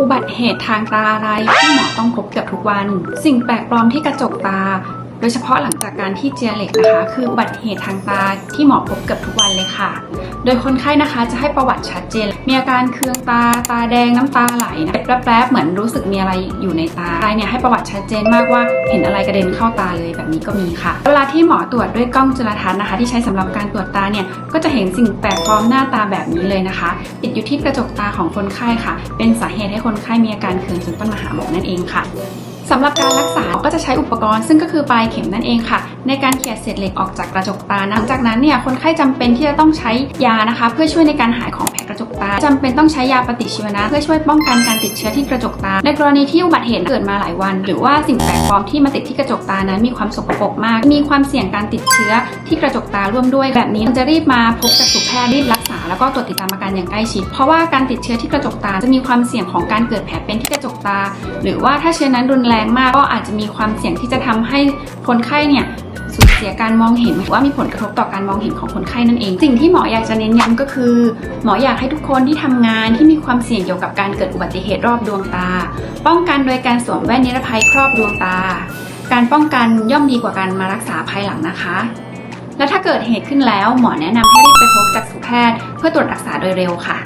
อุบัติเหตุทางตาอะไรที่หมอต้องพบเกือบทุกวัน สิ่งแปลกปลอมที่กระจกตา ดยเฉพาะหลังจากการที่เจียเหล็กนะคะ คืออุบัติเหตุทางตาที่หมอพบเกือบทุกวันเลยค่ะ โดยคนไข้นะคะจะให้ประวัติชัดเจน มีอาการเคืองตาตาแดงน้ำตาไหลนะแป๊บๆเหมือนรู้สึกมีอะไรอยู่ในตาใครเนี่ยให้ประวัติชัดเจนมากว่าเห็นอะไรกระเด็นเข้าตาเลยแบบนี้ก็มีค่ะ เวลาที่หมอตรวจด้วยกล้องจุลทรรศน์นะคะ ที่ใช้สำหรับการตรวจตาเนี่ยก็จะเห็นสิ่งแปลกปลอมหน้าตาแบบนี้เลยนะคะ ติดอยู่ที่กระจกตาของคนไข้ค่ะ เป็นสาเหตุให้คนไข้มีอาการเคืองจนต้องมาหาหมอนั่นเองค่ะสำหรับการรัก จะใช้อุปกรณ์ซึ่งก็คือปลายเข็มนั่นเองค่ะ ในการเขี่ยเศษเหล็กออกจากกระจกตาหลังจากนั้นเนี่ยคนไข้จำเป็นที่จะต้องใช้ยานะคะ เพื่อช่วยในการหายของแผล จกตาจำเป็นต้องใช้ยาปฏิชีวนะ เพื่อช่วยป้องกันการติดเชื้อที่กระจกตา ในกรณีที่อุบัติเหตุเกิดมาหลายวัน หรือว่าสิ่งแปลกปลอมที่มาติดที่กระจกตานั้นมีความสกปรกมาก มีความเสี่ยงการติดเชื้อที่กระจกตาร่วมด้วย แบบนี้จะรีบมาพบจักษุแพทย์รีบรักษาแล้วก็ตรวจติดตามอาการอย่างใกล้ชิด เพราะว่าการติดเชื้อที่กระจกตาจะมีความเสี่ยงของการเกิดแผลเป็นที่กระจกตา หรือว่าถ้าเชื้อนั้นรุนแรงมากก็อาจจะมีความเสี่ยงที่จะทำให้คนไข้เนี่ย สูญเสียการมองเห็นหรือว่ามีผลกระทบต่อการมองเห็นของคนไข้นั่นเอง สิ่งที่หมออยากจะเน้นย้ำก็คือ หมออยากให้ทุกคนที่ทำงานที่มีความเสี่ยงเกี่ยวกับการเกิดอุบัติเหตุรอบดวงตา ป้องกันโดยการสวมแว่นนิรภัยครอบดวงตา การป้องกันย่อมดีกว่าการมารักษาภายหลังนะคะ และถ้าเกิดเหตุขึ้นแล้ว หมอแนะนำให้รีบไปพบจักษุแพทย์ เพื่อตรวจรักษาโดยเร็วค่ะ